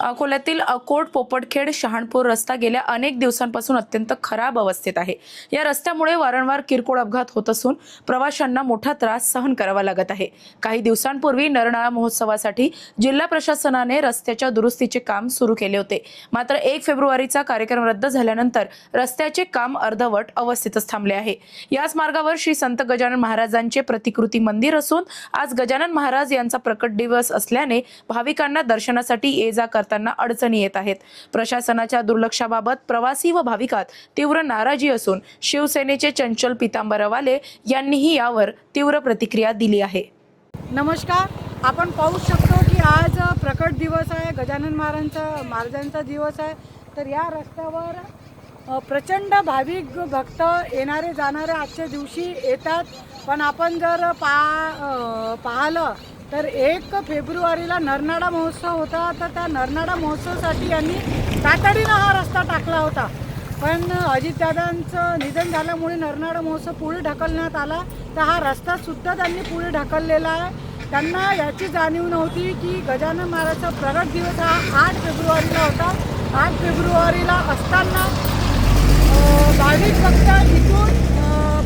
अकोल्यातील अकोट पोपटखेड शहाणपूर रस्ता गेल्या अनेक दिवसांपासून अत्यंत खराब अवस्थेत आहे. या रस्त्यामुळे वारंवार किरकोळ अपघात होत असून प्रवाशांना मोठा त्रास सहन करावा लागत आहे. काही दिवसांपूर्वी नरनाळा महोत्सवासाठी जिल्हा प्रशासनाने रस्त्याच्या दुरुस्तीचे काम सुरू केले होते. मात्र एक फेब्रुवारीचा कार्यक्रम रद्द झाल्यानंतर रस्त्याचे काम अर्धवट अवस्थेतच थांबले आहे. याच मार्गावर श्री संत गजानन महाराजांचे प्रतिकृती मंदिर असून आज गजानन महाराज यांचा प्रकट दिवस असल्याने भाविकांना दर्शनासाठी ये जा करताना अडचणी येत आहेत. प्रशासनाच्या दुर्लक्षाबाबत प्रवासी व भाविकात तीव्र नाराजी असून शिवसेनेचे चंचल पितांबरवाले यांनीही यावर तीव्र प्रतिक्रिया दिली आहे. नमस्कार. आपण पाहू शकतो की आज प्रकट दिवस आहे. गजानन महाराजांचा महाराजांचा दिवस आहे. तर या रस्त्यावर प्रचंड भाविक भक्त येणारे जाणारे आजच्या दिवशी येतात. पण आपण जर पा पाहिलं तर एक फेब्रुवारीला नरनाडा महोत्सव होता तर त्या नरनाडा महोत्सवासाठी यांनी तातडीनं हा रस्ता टाकला होता. पण अजितदादांचं निधन झाल्यामुळे नरनाडा महोत्सव पुढे ढकलण्यात आला. तर हा रस्तासुद्धा त्यांनी पुढे ढकललेला आहे. त्यांना याची जाणीव नव्हती की गजानन महाराजचा प्रगट दिवस हा आठ फेब्रुवारीला होता. आठ फेब्रुवारीला असताना भाविक भक्त इथून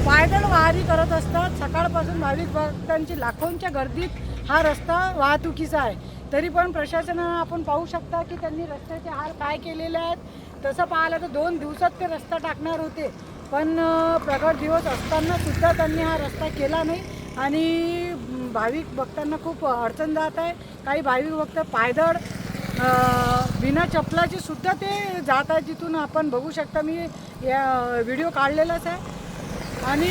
पायदळ वारी करत असतात. सकाळपासून भाविक भक्तांची लाखोंच्या गर्दीत हा रस्ता वाहतुकीचा आहे. तरी पण प्रशासनानं आपण पाहू शकता की त्यांनी रस्त्याचे हाल काय केलेले आहेत. तसं पाहिलं तर दोन दिवसात ते रस्ता टाकणार होते. पण प्रगट दिवस असताना सुद्धा त्यांनी हा रस्ता केला नाही. आणि भाविक भक्तांना खूप अडचण जात आहे. काही भाविक भक्त पायदळ बिना चपलाचे सुद्धा ते जात आहेत जिथून आपण बघू शकता. मी या व्हिडिओ काढलेलाच आहे. आणि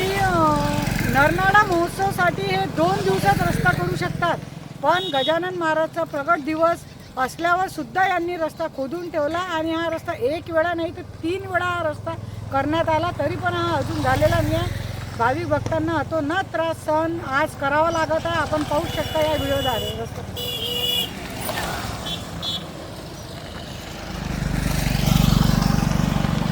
अ, महोत्सवासाठी हे दोन दिवसात रस्ता करू शकतात. पण गजानन महाराजचा प्रगट दिवस असल्यावर सुद्धा यांनी रस्ता खोदून ठेवला आणि हा रस्ता एक वेळा नाही तर तीन वेळा हा रस्ता करण्यात आला. तरी पण हा अजून झालेला नाही आहे. भाविक भक्तांना तो न त्रास सहन आज करावा लागत आहे. आपण पाहू शकता या व्हिडिओद्वारे. रस्ता